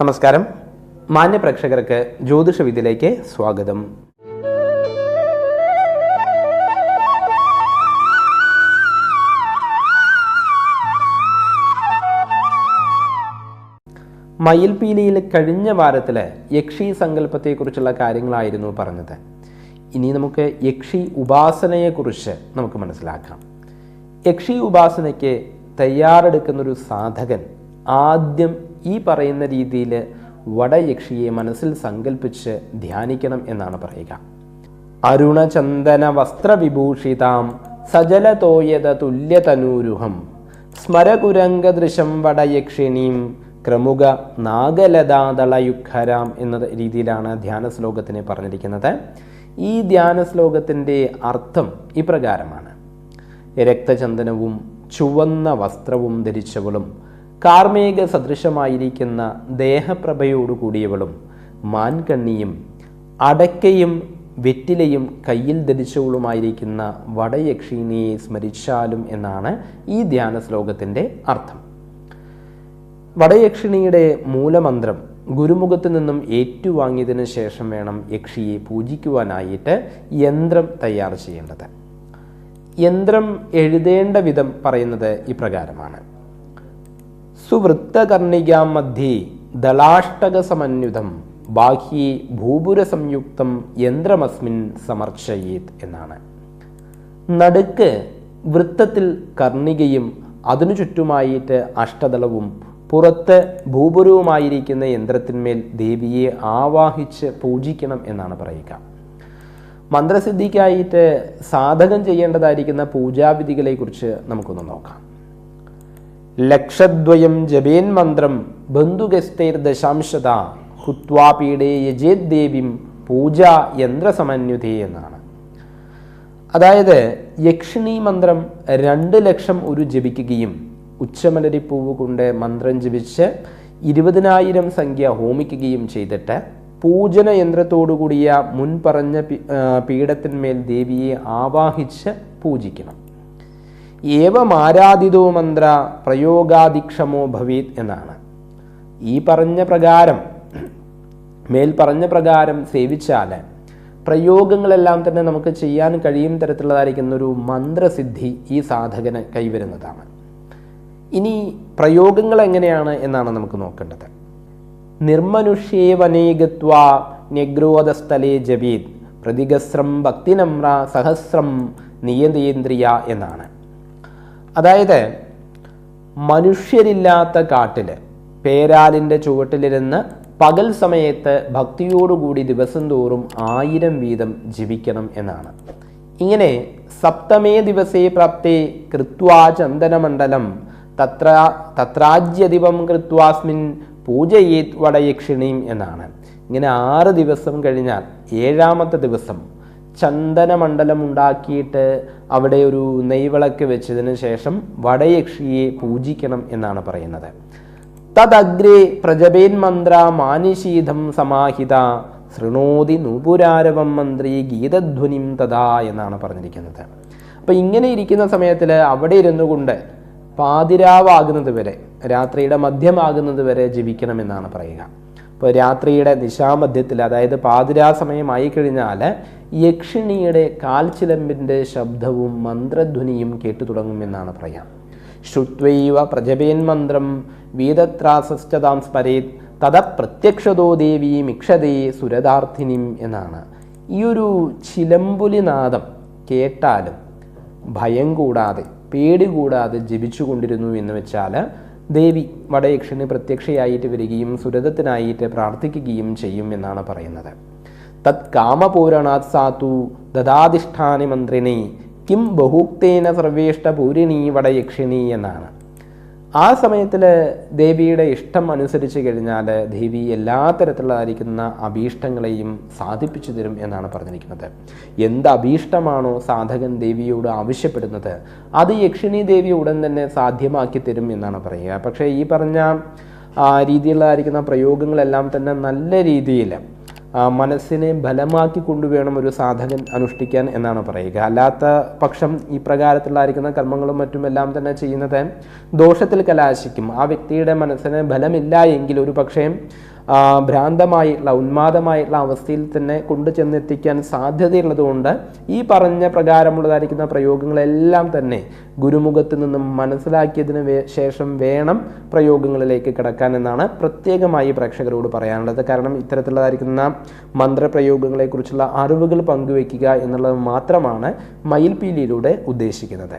നമസ്കാരം മാന്യ പ്രേക്ഷകർക്ക് ജ്യോതിഷ വിദ്യയിലേക്ക് സ്വാഗതം. മയിൽപീലിയിൽ കഴിഞ്ഞ വാരത്തിലെ യക്ഷി സങ്കല്പത്തെക്കുറിച്ചുള്ള കാര്യങ്ങളായിരുന്നു പറഞ്ഞത്. ഇനി നമുക്ക് യക്ഷി ഉപാസനയെക്കുറിച്ച് നമുക്ക് മനസ്സിലാക്കാം. യക്ഷി ഉപാസനയ്ക്ക് തയ്യാറെടുക്കുന്നൊരു സാധകൻ ആദ്യം ഈ പറയുന്ന രീതിയിൽ വടയക്ഷിയെ മനസ്സിൽ സങ്കല്പിച്ച് ധ്യാനിക്കണം എന്നാണ് പറയുക. അരുണചന്ദന വസ്ത്രവിഭൂഷിതാം സജലതോയത തുല്യതനൂരുഹം സ്മരകുരംഗദൃശം വടയക്ഷിണീം ക്രമുക നാഗലതാദളയുഖരാം എന്ന രീതിയിലാണ് ധ്യാന ശ്ലോകത്തിനെ പറഞ്ഞിരിക്കുന്നത്. ഈ ധ്യാന ശ്ലോകത്തിന്റെ അർത്ഥം ഇപ്രകാരമാണ് രക്തചന്ദനവും ചുവന്ന വസ്ത്രവും ധരിച്ചവളും കാർമേക സദൃശമായിരിക്കുന്ന ദേഹപ്രഭയോടുകൂടിയവളും മാൻകണ്ണിയും അടക്കയും വെറ്റിലയും കയ്യിൽ ധരിച്ചവളുമായിരിക്കുന്ന വടയക്ഷിണിയെ സ്മരിച്ചാലും എന്നാണ് ഈ ധ്യാന ശ്ലോകത്തിന്റെ അർത്ഥം. വടയക്ഷിണിയുടെ മൂലമന്ത്രം ഗുരുമുഖത്ത് നിന്നും ഏറ്റുവാങ്ങിയതിന് ശേഷം വേണം യക്ഷിയെ പൂജിക്കുവാനായിട്ട് യന്ത്രം തയ്യാർ ചെയ്യേണ്ടത്. യന്ത്രം എഴുതേണ്ട വിധം പറയുന്നത് ഇപ്രകാരമാണ്. സുവൃത്തകർണികാം മധ്യേ ദളാഷ്ടക സമന്യുതം ബാഹ്യേ ഭൂപുര സംയുക്തം യന്ത്രമസ്മിൻ സമർച്ചയേത് എന്നാണ്. നടുക്ക് വൃത്തത്തിൽ കർണികയും അതിനു ചുറ്റുമായിട്ട് അഷ്ടദളവും പുറത്ത് ഭൂപുരവുമായിരിക്കുന്ന യന്ത്രത്തിന്മേൽ ദേവിയെ ആവാഹിച്ച് പൂജിക്കണം എന്നാണ് പറയുക. മന്ത്രസിദ്ധിക്കായിട്ട് സാധകം ചെയ്യേണ്ടതായിരിക്കുന്ന പൂജാവിധികളെക്കുറിച്ച് നമുക്കൊന്ന് നോക്കാം. ലക്ഷദ്വയം ജപേൻ മന്ത്രം ബന്ധുഗസ്തൈർ ദശാംശത ഹുത്വാപീഡേ യജേത് ദേവിം പൂജ യന്ത്രസമന്യുതേ എന്നാണ്. അതായത് യക്ഷിണി മന്ത്രം രണ്ട് ലക്ഷം ഒരു ജപിക്കുകയും ഉച്ചമലരിപ്പൂവ് കൊണ്ട് മന്ത്രം ജപിച്ച് ഇരുപതിനായിരം സംഖ്യ ഹോമിക്കുകയും ചെയ്തിട്ട് പൂജന യന്ത്രത്തോടുകൂടിയ മുൻപറഞ്ഞ പീഠത്തിന്മേൽ ദേവിയെ ആവാഹിച്ച് പൂജിക്കണം. ഏവമാരാധിതോ മന്ത്ര പ്രയോഗാധിക്ഷമോ ഭവീത് എന്നാണ്. ഈ പറഞ്ഞ പ്രകാരം മേൽ പറഞ്ഞ പ്രകാരം സേവിച്ചാൽ പ്രയോഗങ്ങളെല്ലാം തന്നെ നമുക്ക് ചെയ്യാൻ കഴിയും തരത്തിലുള്ളതായിരിക്കുന്ന ഒരു മന്ത്രസിദ്ധി ഈ സാധകന് കൈവരുന്നതാണ്. ഇനി പ്രയോഗങ്ങൾ എങ്ങനെയാണ് എന്നാണ് നമുക്ക് നോക്കേണ്ടത്. നിർമനുഷ്യേവനേകത്വ നെഗ്രോധസ്ഥലേ ജപീത് പ്രതിഗസ്രം ഭക്തിനമ്ര സഹസ്രം നിയതേന്ദ്രിയ എന്നാണ്. അതായത് മനുഷ്യരില്ലാത്ത കാട്ടിൽ പേരാലിന്റെ ചുവട്ടിലിരുന്ന് പകൽ സമയത്ത് ഭക്തിയോടുകൂടി ദിവസം തോറും ആയിരം വീതം ജീവിക്കണം എന്നാണ്. ഇങ്ങനെ സപ്തമേ ദിവസേ പ്രാപ്തേ കൃത്വാ ചന്ദനമണ്ഡലം തത്ര തത്രാജ്യദിവം കൃത്വാസ്മിൻ പൂജയേത് വടയക്ഷിണീം എന്നാണ്. ഇങ്ങനെ ആറ് ദിവസം കഴിഞ്ഞാൽ ഏഴാമത്തെ ദിവസം ചന്ദനമണ്ഡലം ഉണ്ടാക്കിയിട്ട് അവിടെ ഒരു നെയ്വിളക്ക് വെച്ചതിന് ശേഷം വടയക്ഷിയെ പൂജിക്കണം എന്നാണ് പറയുന്നത്. തദഗ്രേ പ്രജപേൻ മന്ത്ര മാനിശീതം സമാഹിത ശൃണോതി നൂപുരാരവം മന്ത്രി ഗീതധ്വനിം തഥാ എന്നാണ് പറഞ്ഞിരിക്കുന്നത്. അപ്പം ഇങ്ങനെ ഇരിക്കുന്ന സമയത്തിൽ അവിടെ ഇരുന്നു കൊണ്ട് പാതിരാവാകുന്നത് വരെ രാത്രിയുടെ മധ്യമാകുന്നത് വരെ ജപിക്കണമെന്നാണ് പറയുക. ഇപ്പോൾ രാത്രിയുടെ നിശാമധ്യത്തിൽ അതായത് പാതിരാ സമയമായി കഴിഞ്ഞാൽ യക്ഷിണിയുടെ കാൽച്ചിലമ്പിന്റെ ശബ്ദവും മന്ത്രധ്വനിയും കേട്ടു തുടങ്ങുമെന്നാണ് പറയാം ശ്രുത്വൈവ പ്രജപേൻ മന്ത്രം വീതത്രാസശ്ചതാം സ്മരേത് തത പ്രത്യക്ഷതോ ദേവി മിക്ഷതേ സുരദാർത്ഥിനിം എന്നാണ്. ഈ ഒരു ചിലമ്പുലിനാദം കേട്ടാലും ഭയം കൂടാതെ പേടി കൂടാതെ ജപിച്ചുകൊണ്ടിരുന്നു എന്ന് വെച്ചാൽ ദേവി വടയക്ഷന് പ്രത്യക്ഷയായിട്ട് വരികയും സുരതത്തിനായിട്ട് പ്രാർത്ഥിക്കുകയും ചെയ്യും എന്നാണ് പറയുന്നത്. തത് കാമപൂരണാത് സാത്തു ദദാധിഷ്ഠാനി മന്ത്രിണി കിം ബഹുക്തേന സർവേഷ്ട പൂരിണി വടയക്ഷിണി എന്നാണ്. ആ സമയത്തിൽ ദേവിയുടെ ഇഷ്ടം അനുസരിച്ച് കഴിഞ്ഞാൽ ദേവി എല്ലാ തരത്തിലുള്ളതായിരിക്കുന്ന അഭീഷ്ടങ്ങളെയും സാധിപ്പിച്ചു തരും എന്നാണ് പറഞ്ഞിരിക്കുന്നത്. എന്ത് അഭീഷ്ടമാണോ സാധകൻ ദേവിയോട് ആവശ്യപ്പെടുന്നത് അത് യക്ഷിണി ദേവി ഉടൻ തന്നെ സാധ്യമാക്കി തരും എന്നാണ് പറയുക. പക്ഷേ ഈ പറഞ്ഞ ആ, രീതിയിലുള്ളതായിരിക്കുന്ന പ്രയോഗങ്ങളെല്ലാം തന്നെ നല്ല രീതിയിൽ മനസ്സിനെ ബലമാക്കി കൊണ്ടുവേണം ഒരു സാധകൻ അനുഷ്ഠിക്കാൻ എന്നാണ് പറയുക. അല്ലാത്ത പക്ഷം ഈ പ്രകാരത്തിലായിരിക്കുന്ന കർമ്മങ്ങളും മറ്റും എല്ലാം തന്നെ ചെയ്യുന്നത് ദോഷത്തിൽ കലാശിക്കും. ആ വ്യക്തിയുടെ മനസ്സിന് ബലമില്ല എങ്കിൽ ഒരു പക്ഷേ ഭ്രാന്തമായിട്ടുള്ള ഉന്മാദമായിട്ടുള്ള അവസ്ഥയിൽ തന്നെ കൊണ്ടു ചെന്നെത്തിക്കാൻ സാധ്യതയുള്ളതുകൊണ്ട് ഈ പറഞ്ഞ പ്രകാരമുള്ളതായിരിക്കുന്ന പ്രയോഗങ്ങളെല്ലാം തന്നെ ഗുരുമുഖത്ത് നിന്നും മനസ്സിലാക്കിയതിന് ശേഷം വേണം പ്രയോഗങ്ങളിലേക്ക് കിടക്കാൻ എന്നാണ് പ്രത്യേകമായി പ്രേക്ഷകരോട് പറയാനുള്ളത്. കാരണം ഇത്തരത്തിലുള്ളതായിരിക്കുന്ന മന്ത്രപ്രയോഗങ്ങളെക്കുറിച്ചുള്ള അറിവുകൾ പങ്കുവയ്ക്കുക എന്നുള്ളത് മാത്രമാണ് മയിൽപീലിയിലൂടെ ഉദ്ദേശിക്കുന്നത്.